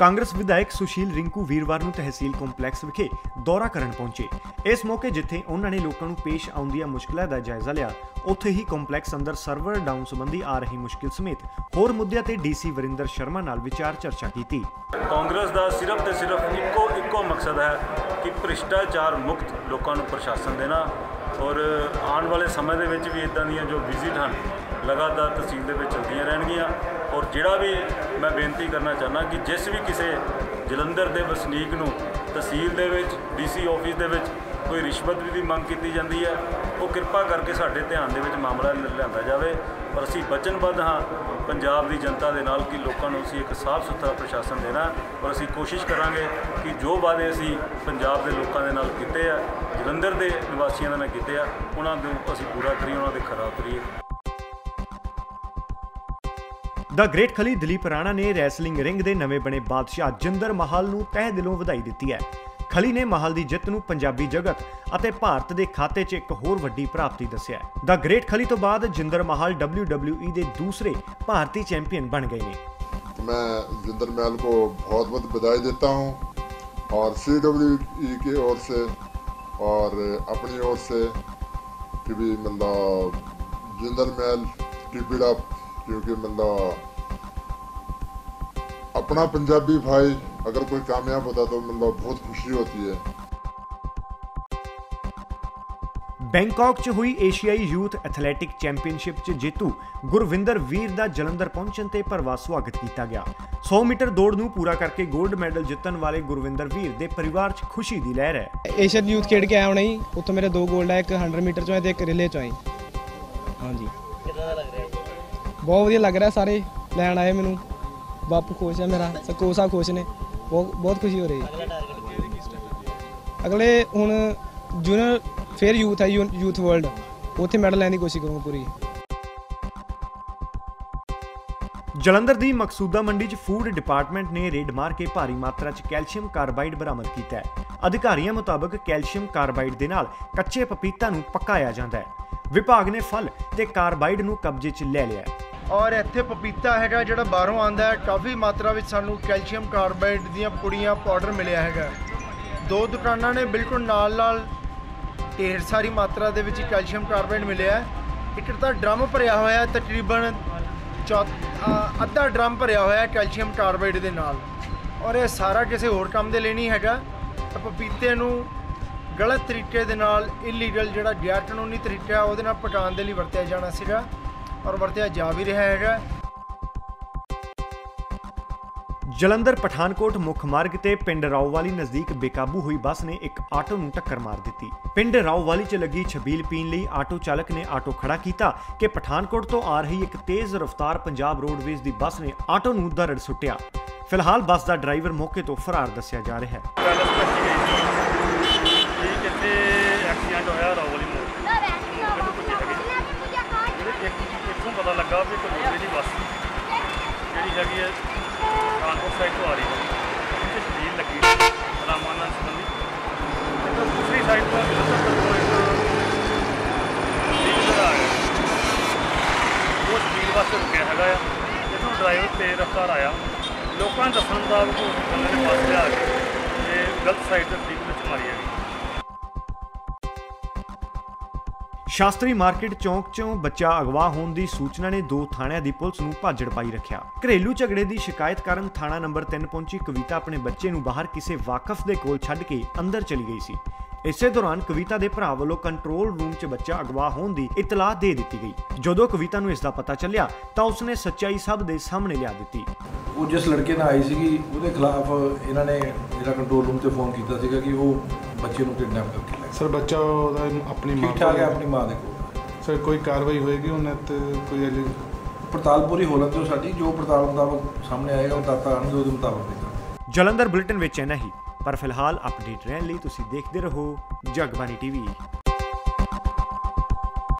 ਕਾਂਗਰਸ ਵਿਧਾਇਕ ਸੁਸ਼ੀਲ ਰਿੰਕੂ ਵੀਰਵਾਰ ਨੂੰ ਤਹਿਸੀਲ ਕੰਪਲੈਕਸ ਵਿਖੇ ਦੌਰਾ ਕਰਨ ਪਹੁੰਚੇ। ਇਸ ਮੌਕੇ ਜਿੱਥੇ ਉਹਨਾਂ ਨੇ ਲੋਕਾਂ ਨੂੰ ਪੇਸ਼ ਆਉਂਦੀਆਂ ਮੁਸ਼ਕਲਾਂ ਦਾ ਜਾਇਜ਼ਾ ਲਿਆ, ਉੱਥੇ ਹੀ ਕੰਪਲੈਕਸ ਅੰਦਰ ਸਰਵਰ ਡਾਊਨ ਸੰਬੰਧੀ ਆ ਰਹੀ ਮੁਸ਼ਕਿਲ ਸਮੇਤ ਹੋਰ ਮੁੱਦਿਆਂ ਤੇ ਡੀਸੀ ਵਰਿੰਦਰ ਸ਼ਰਮਾ ਨਾਲ ਵਿਚਾਰ ਚਰਚਾ ਕੀਤੀ। ਕਾਂਗਰਸ ਦਾ ਸਿਰਫ ਤੇ ਸਿਰਫ ਇੱਕੋ ਇੱਕੋ ਮਕਸਦ ਹੈ ਕਿ ਭ੍ਰਿਸ਼ਟਾਚਾਰ ਮੁਕਤ ਲੋਕਾਂ ਨੂੰ ਪ੍ਰਸ਼ਾਸਨ ਦੇਣਾ ਔਰ ਆਉਣ ਵਾਲੇ ਸਮੇਂ ਦੇ ਵਿੱਚ ਵੀ ਇਦਾਂ ਦੀਆਂ ਜੋ ਵਿਜ਼ਿਟ ਹਨ, ਲਗਾਤਾਰ ਤਹਿਸੀਲ ਦੇ ਵਿੱਚ ਚੱਲਦੀਆਂ ਰਹਿਣਗੀਆਂ। ਔਰ ਜਿਹੜਾ ਵੀ ਮੈਂ ਬੇਨਤੀ ਕਰਨਾ ਚਾਹੁੰਦਾ ਕਿ ਜਿਸ ਵੀ ਕਿਸੇ ਜਲੰਧਰ ਦੇ ਵਸਨੀਕ ਨੂੰ ਤਹਿਸੀਲ ਦੇ ਵਿੱਚ ਡੀਸੀ ਆਫਿਸ ਦੇ ਵਿੱਚ ਕੋਈ ਰਿਸ਼ਵਤ ਵੀ ਦੀ ਮੰਗ ਕੀਤੀ ਜਾਂਦੀ ਹੈ, ਉਹ ਕਿਰਪਾ ਕਰਕੇ ਸਾਡੇ ਧਿਆਨ ਦੇ ਵਿੱਚ ਮਾਮਲਾ ਲਿਆਂਦਾ ਜਾਵੇ। ਪਰ ਅਸੀਂ ਵਚਨਬੱਧ ਹਾਂ, ਪੰਜਾਬ ਦੀ ਜਨਤਾ ਦੇ ਨਾਲ ਕਿ ਲੋਕਾਂ ਨੂੰ ਅਸੀਂ ਇੱਕ ਸਾਫ਼ ਸੁਥਰਾ ਪ੍ਰਸ਼ਾਸਨ ਦੇਣਾ ਔਰ ਅਸੀਂ ਕੋਸ਼ਿਸ਼ ਕਰਾਂਗੇ ਕਿ ਜੋ ਵਾਅਦੇ ਅਸੀਂ ਪੰਜਾਬ ਦੇ ਲੋਕਾਂ ਦੇ ਨਾਲ ਕੀਤੇ ਆ, ਜਲੰਧਰ ਦੇ ਨਿਵਾਸੀਆਂ ਦੇ ਨਾਲ ਕੀਤੇ ਆ, ਉਹਨਾਂ ਨੂੰ ਅਸੀਂ ਪੂਰਾ ਕਰੀਏ, ਉਹਨਾਂ ਦੇ ਖਰਾ ਉਤਰੀਏ ਦਾ ਗ੍ਰੇਟ ਖਲੀ ਦਲੀਪ ਰਾਣਾ ਨੇ ਰੈਸਲਿੰਗ ਰਿੰਗ ਦੇ ਨਵੇਂ ਬਣੇ ਬਾਦਸ਼ਾਹ ਜਿੰਦਰ ਮਹਾਲ ਨੂੰ ਤਹਿ ਦਿਲੋਂ ਵਧਾਈ ਦਿੱਤੀ ਹੈ ਖਲੀ ਨੇ ਮਹਾਲ ਦੀ ਜਿੱਤ ਨੂੰ ਪੰਜਾਬੀ ਜਗਤ ਅਤੇ ਭਾਰਤ ਦੇ ਖਾਤੇ 'ਚ ਇੱਕ ਹੋਰ ਵੱਡੀ ਪ੍ਰਾਪਤੀ ਦੱਸਿਆ ਹੈ ਦਾ ਗ੍ਰੇਟ ਖਲੀ ਤੋਂ ਬਾਅਦ ਜਿੰਦਰ ਮਹਾਲ WWE ਦੇ ਦੂਸਰੇ ਭਾਰਤੀ ਚੈਂਪੀਅਨ ਬਣ ਗਏ ਨੇ मैं जिंदर महल को बहुत बहुत बधाई देता हूँ और सी डब्ल्यू की ओर से और अपनी ओर से कि भी मतलब जिंदर महल कीप इट अप क्योंकि मतलब ਪੰਜਾਬੀ पंजाबी भाई अगर कोई कामयाब होता तो मतलब बहुत खुशी होती है ਬੈਂਕਾਕ 'ਚ ਹੋਈ ਏਸ਼ੀਆਈ ਯੂਥ ਐਥਲੈਟਿਕ ਚੈਂਪੀਅਨਸ਼ਿਪ 'ਚ ਜੇਤੂ ਗੁਰਵਿੰਦਰ ਵੀਰ ਦਾ ਜਲੰਧਰ ਪਹੁੰਚਣ ਤੇ ਭਰਵਾ ਸਵਾਗਤ ਕੀਤਾ ਗਿਆ। 100 ਮੀਟਰ ਦੌੜ ਨੂੰ ਪੂਰਾ ਕਰਕੇ 골ਡ ਮੈਡਲ ਜਿੱਤਣ ਵਾਲੇ ਗੁਰਵਿੰਦਰ ਵੀਰ ਦੇ ਪਰਿਵਾਰ 'ਚ ਖੁਸ਼ੀ ਦੀ ਲਹਿਰ ਹੈ। ਏਸ਼ੀਅਨ ਯੂਥ ਖੇਡ ਕੇ ਆਇਆ ਹੀ ਉੱਥੋਂ ਮੇਰੇ ਦੋ 골ਡ ਹੈ ਇੱਕ 100 ਮੀਟਰ 'ਚੋਂ ਤੇ ਇੱਕ ਰਿਲੇ 'ਚੋਂ ਆਈ ਹਾਂਜੀ। ਕਿਦਾਂ ਲੱਗ ਰਿਹਾ ਬਹੁਤ ਵਧੀਆ ਲੱਗ ਰਿਹਾ ਸਾਰੇ ਲੈਣ ਆਏ ਮੈਨੂੰ। ਬਾਪੂ ਖੁਸ਼ ਹੈ ਮੇਰਾ ਸਕੋ ਸਾਹਿਬ ਖੁਸ਼ ਨੇ ਬਹੁਤ ਬਹੁਤ ਖੁਸ਼ੀ ਹੋ ਰਹੀ ਹੈ। ਅਗਲੇ ਹੁਣ ਜੂਨੀਅਰ ਫੇਰ ਯੂਥ ਹੈ ਯੂਥ ਵਰਲਡ ਉੱਥੇ ਮੈਡਲ ਲੈਣ ਦੀ ਕੋਸ਼ਿਸ਼ ਕਰੂੰਗਾ ਪੂਰੀ। ਜਲੰਧਰ ਦੀ ਮਕਸੂਦਾ ਮੰਡੀ 'ਚ ਫੂਡ ਡਿਪਾਰਟਮੈਂਟ ਨੇ ਰੇਡ ਮਾਰ ਕੇ ਭਾਰੀ ਮਾਤਰਾ 'ਚ ਕੈਲਸ਼ੀਅਮ ਕਾਰਬਾਈਡ ਬਰਾਮਦ ਕੀਤਾ ਹੈ। ਅਧਿਕਾਰੀਆਂ ਮੁਤਾਬਕ ਕੈਲਸ਼ੀਅਮ ਕਾਰਬਾਈਡ ਦੇ ਨਾਲ ਕੱਚੇ ਪਪੀਤਾ ਨੂੰ ਪਕਾਇਆ ਜਾਂਦਾ ਹੈ। ਵਿਭਾਗ ਨੇ ਫਲ ਤੇ ਕਾਰਬਾਈਡ ਨੂੰ ਕਬਜ਼ੇ 'ਚ ਲੈ ਲਿਆ ਹੈ। ਔਰ ਇੱਥੇ ਪਪੀਤਾ ਹੈਗਾ ਜਿਹੜਾ ਬਾਹਰੋਂ ਆਂਦਾ ਹੈ। ਕਾਫੀ ਮਾਤਰਾ ਵਿੱਚ ਸਾਨੂੰ ਕੈਲਸ਼ੀਅਮ ਕਾਰਬਾਈਡ ਦੀਆਂ ਪੁੜੀਆਂ, ਪਾਊਡਰ ਮਿਲਿਆ ਹੈਗਾ। ਦੋ ਦੁਕਾਨਾਂ ਨੇ ਬਿਲਕੁਲ ਨਾਲ ਨਾਲ ਢੇਰ ਸਾਰੀ ਮਾਤਰਾ ਦੇ ਵਿੱਚ ਕੈਲਸ਼ੀਅਮ ਕਾਰਬਾਈਡ ਮਿਲਿਆ ਹੈ। ਇੱਕ ਤਾਂ ਡਰਮ ਭਰਿਆ ਹੋਇਆ ਤਕਰੀਬਨ ਚੌ- ਅੱਧਾ ਡਰਮ ਭਰਿਆ ਹੋਇਆ ਕੈਲਸ਼ੀਅਮ ਕਾਰਬਾਈਡ ਦੇ ਨਾਲ। ਔਰ ਇਹ ਸਾਰਾ ਕਿਸੇ ਹੋਰ ਕੰਮ ਦੇ ਲਈ ਨਹੀਂ ਹੈਗਾ। ਤਾਂ ਪਪੀਤੇ ਨੂੰ ਗਲਤ ਤਰੀਕੇ ਦੇ ਨਾਲ ਇਲੀਗਲ ਜਿਹੜਾ ਗੈਰ ਕਾਨੂੰਨੀ ਤਰੀਕਾ ਉਹਦੇ ਨਾਲ ਪਕਾਉਣ ਦੇ ਲਈ ਵਰਤਿਆ ਜਾਣਾ ਸੀਗਾ। ਔਰ ਵਰਤਿਆ ਜਾ ਵੀ ਰਿਹਾ ਹੈਗਾ। ਜਲੰਧਰ ਪਠਾਨਕੋਟ ਮੁੱਖ ਮਾਰਗ ਤੇ ਪਿੰਡ ਰਾਓਵਾਲੀ ਨਜ਼ਦੀਕ ਬੇਕਾਬੂ ਹੋਈ ਬੱਸ ਨੇ ਇੱਕ ਆਟੋ ਨੂੰ ਟੱਕਰ ਮਾਰ ਦਿੱਤੀ। ਪਿੰਡ ਰਾਓਵਾਲੀ 'ਚ ਲੱਗੀ ਛਬੀਲ ਪੀਣ ਲਈ ਆਟੋ ਚਾਲਕ ਨੇ ਆਟੋ ਖੜਾ ਕੀਤਾ ਕਿ ਪਠਾਨਕੋਟ ਤੋਂ ਆ ਰਹੀ ਇੱਕ ਤੇਜ਼ ਰਫ਼ਤਾਰ ਪੰਜਾਬ ਰੋਡਵੇਜ਼ ਦੀ ਬੱਸ ਨੇ ਆਟੋ ਨੂੰ ਦਰੜ ਸੁੱਟਿਆ। ਫਿਲਹਾਲ ਬੱਸ ਦਾ ਡਰਾਈਵਰ ਮੌਕੇ ਤੋਂ ਫਰਾਰ ਦੱਸਿਆ ਜਾ ਰਿਹਾ ਹੈ ਪੈਲਸ ਪਹੁੰਚੀ ਗਈ ਸੀ ਇਹ ਕਿੱਥੇ ਐਕਸੀਡੈਂਟ ਹੋਇਆ ਰੌਲੀ ਮੋੜ ਇਹਦੇ ਇੱਕ ਇੱਥੋਂ ਪਤਾ ਲੱਗਾ ਇੱਕ ਦੂਸਰੇ ਦੀ ਬੱਸ, ਜਿਹੜੀ ਹੈਗੀ ਹੈ ਕਾਨਪੁਰ ਸਾਈਡ ਤੋਂ ਆ ਰਹੀ ਹੈ। ਇੱਥੇ ਸਪੀਡ ਲੱਗੀ ਰਾਮਾ ਨਾਲ ਸੰਬੰਧੀ ਤੇ ਦੂਸਰੀ ਸਾਈਡ ਤੋਂ ਜਲੰਧਰ ਤੋਂ ਇੱਕ ਡੀਜ਼ਲ ਆ ਗਿਆ ਉਹ ਸਪੀਡ ਵਾਸਤੇ ਰੁਕਿਆ ਹੈਗਾ ਆ। ਜਦੋਂ ਡਰਾਈਵਰ ਤੇਜ਼ ਰਫ਼ਤਾਰ ਆਇਆ। ਲੋਕਾਂ ਦੇ ਦੱਸਣ ਮੁਤਾਬਕ ਉਹ ਬੰਦੇ ਨੇ ਬੱਸ ਲਿਆ ਕੇ ਤੇ ਗਲਤ ਸਾਈਡ ਤੇ ਸਪੀਡ ਵਿੱਚ ਮਾਰੀ ਹੈਗੀ। ਸ਼ਾਸਤਰੀ ਮਾਰਕੀਟ ਚੌਂਕ 'ਚੋਂ ਬੱਚਾ ਅਗਵਾ ਹੋਣ ਦੀ ਸੂਚਨਾ ਨੇ ਦੋ ਥਾਣਿਆਂ ਦੀ ਪੁਲਿਸ ਨੂੰ ਭਾਜੜ ਪਾਈ ਰੱਖਿਆ। ਘਰੇਲੂ ਝਗੜੇ ਦੀ ਸ਼ਿਕਾਇਤ ਕਾਰਨ ਥਾਣਾ ਨੰਬਰ 3 ਪਹੁੰਚੀ ਕਵਿਤਾ ਆਪਣੇ ਬੱਚੇ ਨੂੰ ਬਾਹਰ ਕਿਸੇ ਵਾਕਫ ਦੇ ਕੋਲ ਛੱਡ ਕੇ ਅੰਦਰ ਚਲੀ ਗਈ ਸੀ। ਇਸੇ ਦੌਰਾਨ ਕਵਿਤਾ ਦੇ ਭਰਾ ਵੱਲੋਂ ਕੰਟਰੋਲ ਰੂਮ 'ਚ ਬੱਚਾ ਅਗਵਾ ਹੋਣ ਦੀ ਇਤਲਾਹ ਦੇ ਦਿੱਤੀ ਗਈ। ਜਦੋਂ ਕਵਿਤਾ ਨੂੰ ਇਸ ਦਾ ਪਤਾ ਚੱਲਿਆ, ਤਾਂ ਉਸਨੇ ਸੱਚਾਈ ਸਭ ਦੇ ਸਾਹਮਣੇ ਲਿਆ ਦਿੱਤੀ। ਉਹ ਜਿਸ ਲੜਕੇ ਨਾਲ ਆਈ ਸੀਗੀ, ਉਹਦੇ ਖਿਲਾਫ ਇਹਨਾਂ ਨੇ ਜਿਹੜਾ ਕੰਟਰੋਲ ਰੂਮ ਤੇ ਫੋਨ ਕੀਤਾ ਸੀਗਾ ਕਿ ਉਹ ਬੱਚੇ ਨੂੰ ਕਿਡਨੈਪ ਕਰਕੇ ਸਰ ਬੱਚਾ ਉਹਦਾ ਆਪਣੀ ਮਾਂ ਠੀਕ ਠਾਕ ਹੈ ਆਪਣੀ ਮਾਂ ਦੇ ਕੋਲ। ਸਰ ਕੋਈ ਕਾਰਵਾਈ ਹੋਏਗੀ ਉਹਨਾਂ ਤੇ ਕੋਈ ਅਜੇ? ਪੜਤਾਲ ਪੂਰੀ ਹੋ ਲੈਣ ਦਿਓ ਸਾਡੀ ਜੋ ਪੜਤਾਲ ਮੁਤਾਬਕ ਸਾਹਮਣੇ ਆਏਗਾ ਉਹ ਤੱਤ ਆਉਣਗੇ ਉਹਦੇ ਮੁਤਾਬਕ ਜਲੰਧਰ ਬੁਲੇਟਿਨ ਵਿੱਚ ਇੰਨਾ ਹੀ ਪਰ ਫਿਲਹਾਲ ਅਪਡੇਟ ਰਹਿਣ ਲਈ ਤੁਸੀਂ ਦੇਖਦੇ ਰਹੋ ਜਗਬਾਨੀ ਟੀਵੀ।